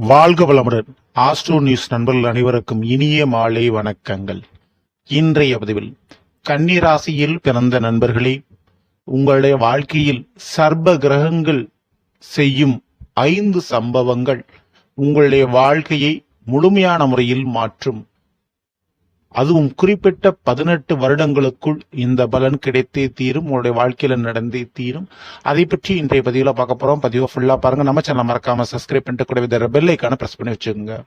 வாழ்க வளமுடன். Astro news நண்பர்கள் அனைவருக்கும் இனிய மாலை வணக்கங்கள். இன்றைய பதிவில் கன்னிராசியில் பிறந்த நண்பர்களே உங்களுடைய வாழ்க்கையில் சர்ப கிரகங்கள் செய்யும் ஐந்து சம்பவங்கள் உங்களுடைய வாழ்க்கையை முழுமையான முறையில் மாற்றும் அதுவும் குறிப்பிட்ட பதினெட்டு வருடங்களுக்குள் இந்த பலன் கிடைத்தே தீரும் உங்களுடைய வாழ்க்கையில நடந்தே தீரும். அதை பற்றி இன்றைய பதிவில் பார்க்க போறோம். பதிவை ஃபுல்லா பாருங்க. நம்ம சேனல் மறக்காம சப்ஸ்கிரைப் பண்ணிட்டு கூட வித பெல்லைக்கான பிரஸ் பண்ணி வச்சுக்கோங்க.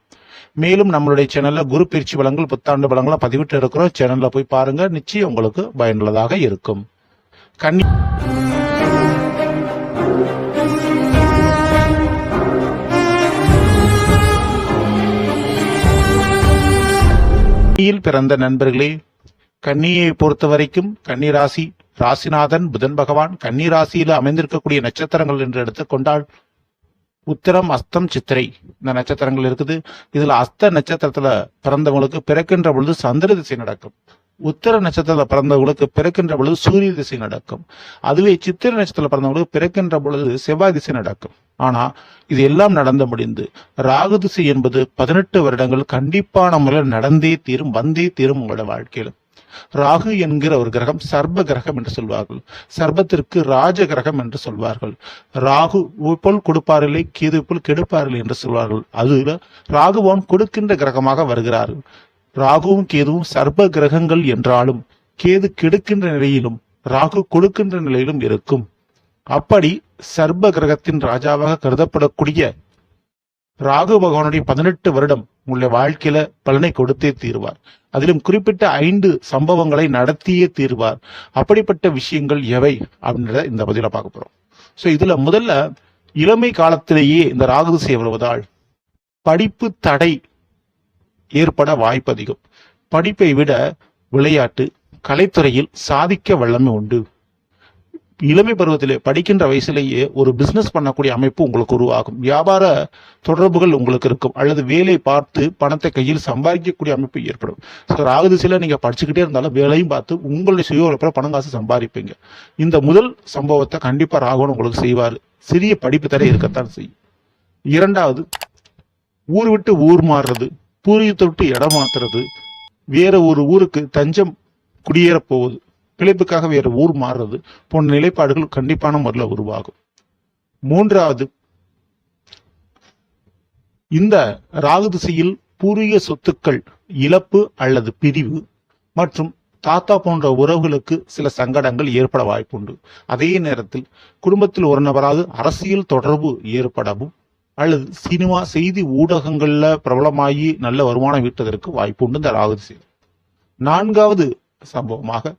மேலும் நம்மளுடைய சேனல்ல குரு பயிற்சி வளங்கள் புத்தாண்டு வளங்களை பதிவிட்டு இருக்கிறோம். சேனல்ல போய் பாருங்க. நிச்சயம் உங்களுக்கு பயனுள்ளதாக இருக்கும். கன்னி கன்னியில் பிறந்த நண்பர்களே கன்னியை பொறுத்த வரைக்கும் கன்னி ராசி ராசிநாதன் புதன் பகவான் கன்னி ராசியில அமைந்திருக்கக்கூடிய நட்சத்திரங்கள் என்று எடுத்துக்கொண்டால் உத்திரம் அஸ்தம் சித்திரை இந்த நட்சத்திரங்கள் இருக்குது. இதுல அஸ்த நட்சத்திரத்துல பிறந்தவங்களுக்கு பிறக்கின்ற பொழுது சந்திர திசை நடக்கும். உத்திர நட்சத்திரத்துல பிறந்தவங்களுக்கு பிறக்கின்ற பொழுது சூரிய திசை நடக்கும். அதுவே சித்திர நட்சத்திரத்துல பிறந்தவங்களுக்கு பிறக்கின்ற பொழுது செவ்வாய் திசை நடக்கும். ஆனா இது எல்லாம் நடந்து முடிந்து ராகு திசை என்பது பதினெட்டு வருடங்கள் கண்டிப்பான முறையில் நடந்தே தீரும் வந்தே தீரும் உங்களோட வாழ்க்கையில. ராகு என்கிற ஒரு கிரகம் சர்ப கிரகம் என்று சொல்வார்கள். சர்பத்திற்கு ராஜ கிரகம் என்று சொல்வார்கள். ராகு போல் கொடுப்பாரில்லை கேது போல் கெடுப்பாரில்லை என்று சொல்வார்கள். அதுல ராகுவான் கொடுக்கின்ற கிரகமாக வருகிறார்கள். ராகுவும் கேதுவும் சர்ப கிரகங்கள் என்றாலும் கேது கெடுக்கின்ற நிலையிலும் ராகு கொடுக்கின்ற நிலையிலும் இருக்கும். அப்படி சர்ப கிரகத்தின் ராஜாவாக கருதப்படக்கூடிய ராகு பகவானுடைய பதினெட்டு வருடம் உங்களுடைய வாழ்க்கையில பலனை கொடுத்தே தீர்வார். அதிலும் குறிப்பிட்ட ஐந்து சம்பவங்களை நடத்தியே தீர்வார். அப்படிப்பட்ட விஷயங்கள் எவை அப்படின்றத இந்த பதில பார்க்க போறோம். சோ இதுல முதல்ல இளமை காலத்திலேயே இந்த ராகு திசை வருவதால் படிப்பு தடை ஏற்பட வாய்ப்பு அதிகம். படிப்பை விட விளையாட்டு கலைத்துறையில் சாதிக்க வல்லமை உண்டு. இளமை பருவத்திலே படிக்கின்ற வயசுலேயே ஒரு பிசினஸ் பண்ணக்கூடிய அமைப்பு உங்களுக்கு உருவாகும். வியாபார தொடர்புகள் உங்களுக்கு இருக்கும். அல்லது வேலை பார்த்து பணத்தை கையில் சம்பாதிக்கக்கூடிய அமைப்பு ஏற்படும். ஸோ ராகுதிசையில நீங்கள் படிச்சுக்கிட்டே இருந்தாலும் வேலையும் பார்த்து உங்களுடைய சுய உழைப்பில் பணம் காசு சம்பாதிப்பீங்க. இந்த முதல் சம்பவத்தை கண்டிப்பாக ராகவன் உங்களுக்கு செய்வார். சிறிய படிப்பு தடை இருக்கத்தான் செய்யும். இரண்டாவது ஊர் விட்டு ஊர் மாறுறது பூரியத்தை விட்டு இடம் மாத்துறது வேற ஒரு ஊருக்கு தஞ்சம் குடியேறப் போவது பிழைப்புக்காக வேற ஊர் மாறுறது போன்ற நிலைப்பாடுகள் கண்டிப்பான முறையில் உருவாகும். மூன்றாவது இந்த ராகு திசையில் பூர்வீக சொத்துக்கள் இழப்பு அல்லது பிரிவு மற்றும் தாத்தா போன்ற உறவுகளுக்கு சில சங்கடங்கள் ஏற்பட வாய்ப்புண்டு. அதே நேரத்தில் குடும்பத்தில் ஒரு நபராவது அரசியல் தொடர்பு ஏற்படவும் அல்லது சினிமா செய்தி ஊடகங்கள்ல பிரபலமாகி நல்ல வருமானம் ஈட்டுவதற்கு வாய்ப்புண்டு இந்த ராகு திசை. நான்காவது சம்பவமாக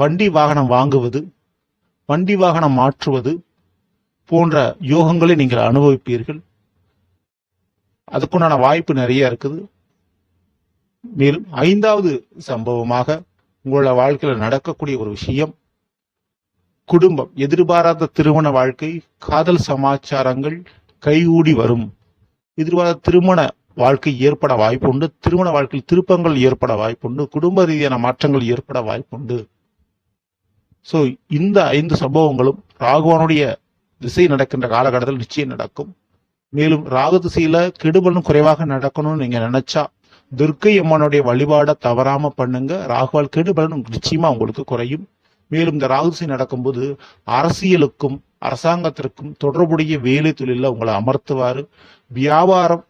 வண்டி வாகனம் வாங்குவது வண்டி வாகனம் மாற்றுவது போன்ற யோகங்களை நீங்கள் அனுபவிப்பீர்கள். அதுக்குண்டான வாய்ப்பு நிறைய இருக்குது. மேலும் ஐந்தாவது சம்பவமாக உங்களோட வாழ்க்கையில் நடக்கக்கூடிய ஒரு விஷயம் குடும்பம் எதிர்பாராத திருமண வாழ்க்கை காதல் சமாச்சாரங்கள் கைகூடி வரும். எதிர்பாராத திருமண வாழ்க்கை ஏற்பட வாய்ப்புண்டு திருமண வாழ்க்கையில் திருப்பங்கள் ஏற்பட வாய்ப்புண்டு குடும்ப ரீதியான மாற்றங்கள் ஏற்பட வாய்ப்புண்டு. ஸோ இந்த ஐந்து சம்பவங்களும் ராகுவனுடைய திசை நடக்கின்ற காலகட்டத்தில் நிச்சயம் நடக்கும். மேலும் ராகு திசையில கெடுபலன் குறைவாக நடக்கணும்னு நீங்க நினைச்சா துர்க்கை அம்மனுடைய வழிபாடை தவறாம பண்ணுங்க. ராகுவால் கெடுபலன் நிச்சயமா உங்களுக்கு குறையும். மேலும் இந்த ராகு திசை நடக்கும்போது அரசியலுக்கும் அரசாங்கத்திற்கும் தொடர்புடைய வேலை தொழில உங்களை அமர்த்துவாரு. வியாபாரம்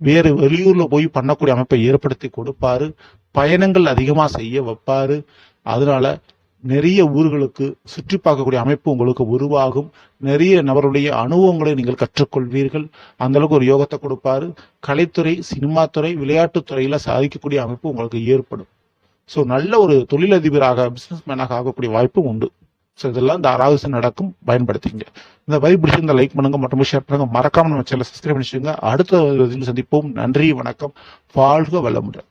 வேறு வெளியூர்ல போய் பண்ணக்கூடிய அமைப்பை ஏற்படுத்தி கொடுப்பாரு. பயணங்கள் அதிகமா செய்ய வைப்பாரு. அதனால நிறைய ஊர்களுக்கு சுற்றி பார்க்கக்கூடிய அமைப்பு உங்களுக்கு உருவாகும். நிறைய நபருடைய அனுபவங்களை நீங்கள் கற்றுக்கொள்வீர்கள். அந்த அளவுக்கு ஒரு யோகத்தை கொடுப்பாரு. கலைத்துறை சினிமா துறை விளையாட்டுத் துறையில சாதிக்கக்கூடிய அமைப்பு உங்களுக்கு ஏற்படும். ஸோ நல்ல ஒரு தொழிலதிபராக பிசினஸ் மேனாக ஆகக்கூடிய வாய்ப்பும் உண்டு. ஸோ இதெல்லாம் இந்த ஆராய்ச்சி நடக்கும். பயன்படுத்திங்க இந்த பதிவு பிடிச்சிருந்த லைக் பண்ணுங்க. மற்றும் ஷேர் பண்ணுங்க. மறக்காம நம்ம சேனல் சப்ஸ்கிரைப் பண்ணிச்சுங்க அடுத்த இதில் சந்திப்போம். நன்றி வணக்கம். வாழ்க வளமுடன்.